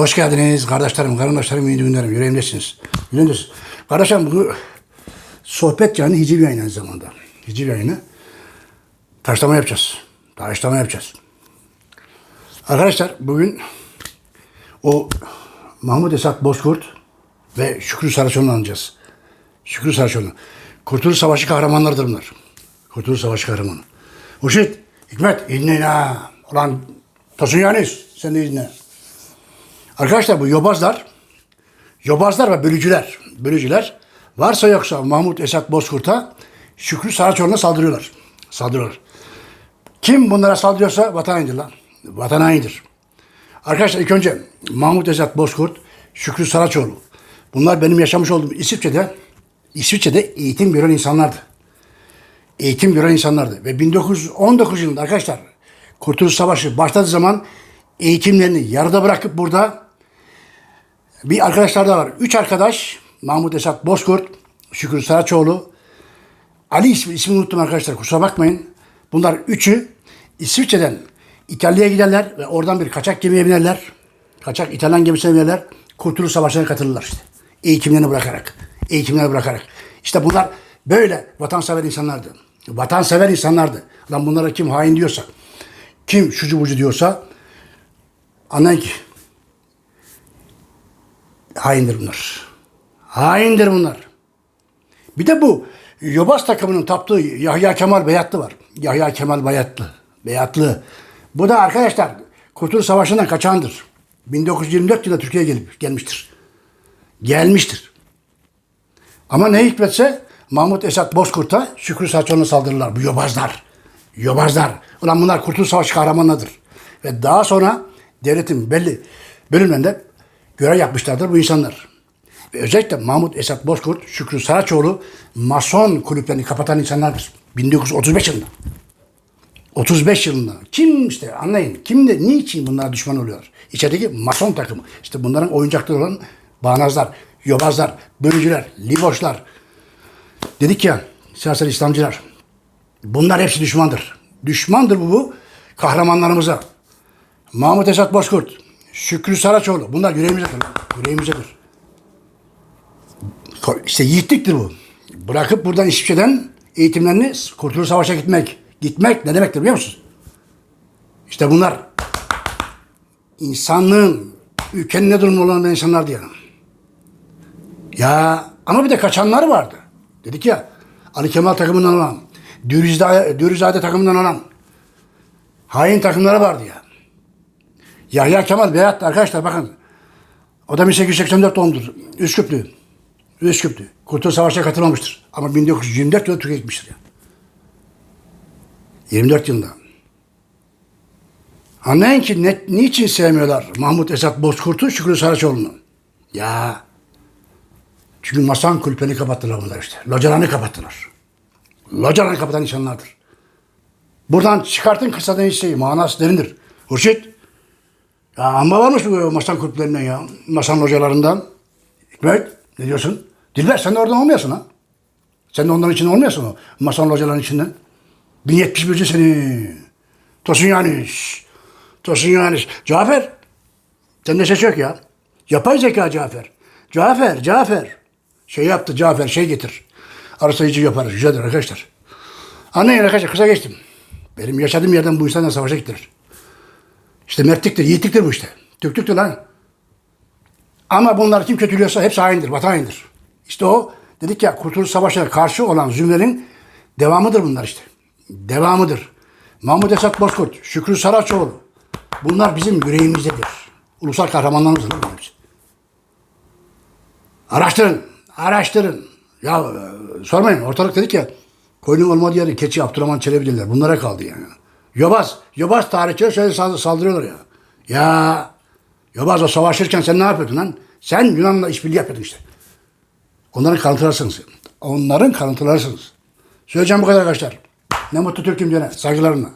Hoş geldiniz kardeşlerim, kardeşlerim, iyi günlerim, yüreğimdesiniz. Yüreğimdesiniz. Kardeşlerim bu sohbet yani hiciv yayını aynı zamanda. Hiciv yayını. Taşlama yapacağız. Taşlama yapacağız. Arkadaşlar bugün o Mahmut Esat Bozkurt ve Şükrü Saraçoğlu'nu anacağız. Şükrü Saraçoğlu. Kurtuluş Savaşı kahramanlarıdır bunlar. Kurtuluş Savaşı kahramanı. Huşit, Hikmet, ha. Ulan Tosun Yanis, sen de dinle. Arkadaşlar bu yobazlar, yobazlar ve bölücüler, bölücüler varsa yoksa Mahmut Esat Bozkurt'a Şükrü Saraçoğlu'na saldırıyorlar. Saldırıyorlar. Kim bunlara saldırıyorsa vatan hainidir lan. Vatan hainidir. Arkadaşlar ilk önce Mahmut Esat Bozkurt, Şükrü Saraçoğlu. Bunlar benim yaşamış olduğum İsviçre'de, İsviçre'de eğitim gören insanlardı. Eğitim gören insanlardı. Ve 1919 yılında arkadaşlar Kurtuluş Savaşı başladığı zaman eğitimlerini yarıda bırakıp burada bir arkadaşlar da var. Üç arkadaş Mahmut Esat Bozkurt, Şükrü Saraçoğlu, Ali ismi, ismini unuttum arkadaşlar kusura bakmayın. Bunlar üçü İsviçre'den İtalya'ya giderler ve oradan bir kaçak gemiye binerler. Kaçak İtalyan gemisine binerler. Kurtuluş Savaşı'na katılırlar işte. Eğitimlerini bırakarak. Eğitimlerini bırakarak. İşte bunlar böyle vatansever insanlardı. Vatansever insanlardı. Lan bunlara kim hain diyorsa, kim şucu bucu diyorsa anlayın ki haindir bunlar. Haindir bunlar. Bir de bu Yobaz takımının taptığı Yahya Kemal Beyatlı var. Yahya Kemal Beyatlı. Beyatlı. Bu da arkadaşlar Kurtuluş Savaşı'ndan kaçandır. 1924 yılında Türkiye'ye gelip gelmiştir. Gelmiştir. Ama ne hikmetse Mahmut Esat Bozkurt'a Şükrü Saraçoğlu'na saldırırlar. Bu yobazlar. Yobazlar. Ulan bunlar Kurtuluş Savaşı kahramanıdır. Ve daha sonra devletin belli bölümlerinde görev yapmışlardır bu insanlar. Ve özellikle Mahmut Esat Bozkurt, Şükrü Saraçoğlu Mason kulüplerini kapatan insanlardır. 1935 yılında. 35 yılında. Kim işte anlayın. Kim de niçin bunlara düşman oluyor? İçerideki Mason takımı. İşte bunların oyuncakları olan bağnazlar, yobazlar, bölücüler, liboşlar. Dedik ya siyasal İslamcılar. Bunlar hepsi düşmandır. Düşmandır bu, bu kahramanlarımıza. Mahmut Esat Bozkurt, Şükrü Saraçoğlu. Bunlar yüreğimizdedir. Yüreğimizdedir. İşte yiğitliktir bu. Bırakıp buradan İsviçre'den eğitimlerini Kurtuluş Savaş'a gitmek. Gitmek ne demektir biliyor musunuz? İşte bunlar insanlığın, ülkenin ne durumda olan insanlar diyelim. Ya ama bir de kaçanlar vardı. Dedik ya Ali Kemal takımından olan, Dürüzade, Dürüzade takımından olan hain takımları vardı ya. Yahya Kemal Beyat arkadaşlar bakın. O da 1884 doğumludur. Üsküplü. Üsküplü. Kurtuluş Savaşı'na katılmamıştır. Ama 1924 yılında Türkiye gitmiştir ya. 24 yılında. Anlayın ki ne, niçin sevmiyorlar Mahmut Esat Bozkurt'u Şükrü Saraçoğlu'nu? Ya çünkü masan kulüplerini kapattılar bunlar işte. Localarını kapattılar. Localarını kapatan insanlardır. Buradan çıkartın kısadan hisseyi. Manası derindir. Hurşit. Ya amma varmış bu masan kulüplerinden ya. Masan localarından. Hikmet ne diyorsun? Dilber sen de oradan olmuyorsun ha. Sen de onların içinde olmuyorsun o. Masan locaların içinden. 1071'ci seni. Tosun Yanis. Tosun Yanis. Cafer. Sende ses yok ya. Yapay zeka Cafer. Cafer, Cafer. Şey yaptı Cafer, şey getir. Arasayıcı yaparız. Güzeldir arkadaşlar. Anlayın arkadaşlar, kısa geçtim. Benim yaşadığım yerden bu insanlar savaşa gittiler. İşte mertliktir, yiğitliktir bu işte. Türklüktür lan. Ama bunlar kim kötülüyorsa hepsi haindir, vatan haindir. İşte o dedik ya Kurtuluş Savaşı'na karşı olan zümrenin devamıdır bunlar işte. Devamıdır. Mahmut Esat Bozkurt, Şükrü Saraçoğlu. Bunlar bizim yüreğimizdedir. Ulusal kahramanlarımızdır. Araştırın, araştırın. Ya e, sormayın ortalık dedik ya koyunun olmadığı yeri keçi Abdurrahman Çelebi. Bunlara kaldı yani. Yobaz, Yobaz tarihçiler şöyle sal- saldırıyorlar ya. Ya Yobaz o savaşırken sen ne yapıyordun lan? Sen Yunan'la işbirliği yapıyordun işte. Onların kalıntılarısınız. Onların kalıntılarısınız. Söyleyeceğim bu kadar arkadaşlar. Ne mutlu Türk'üm diyene. Saygılarımla.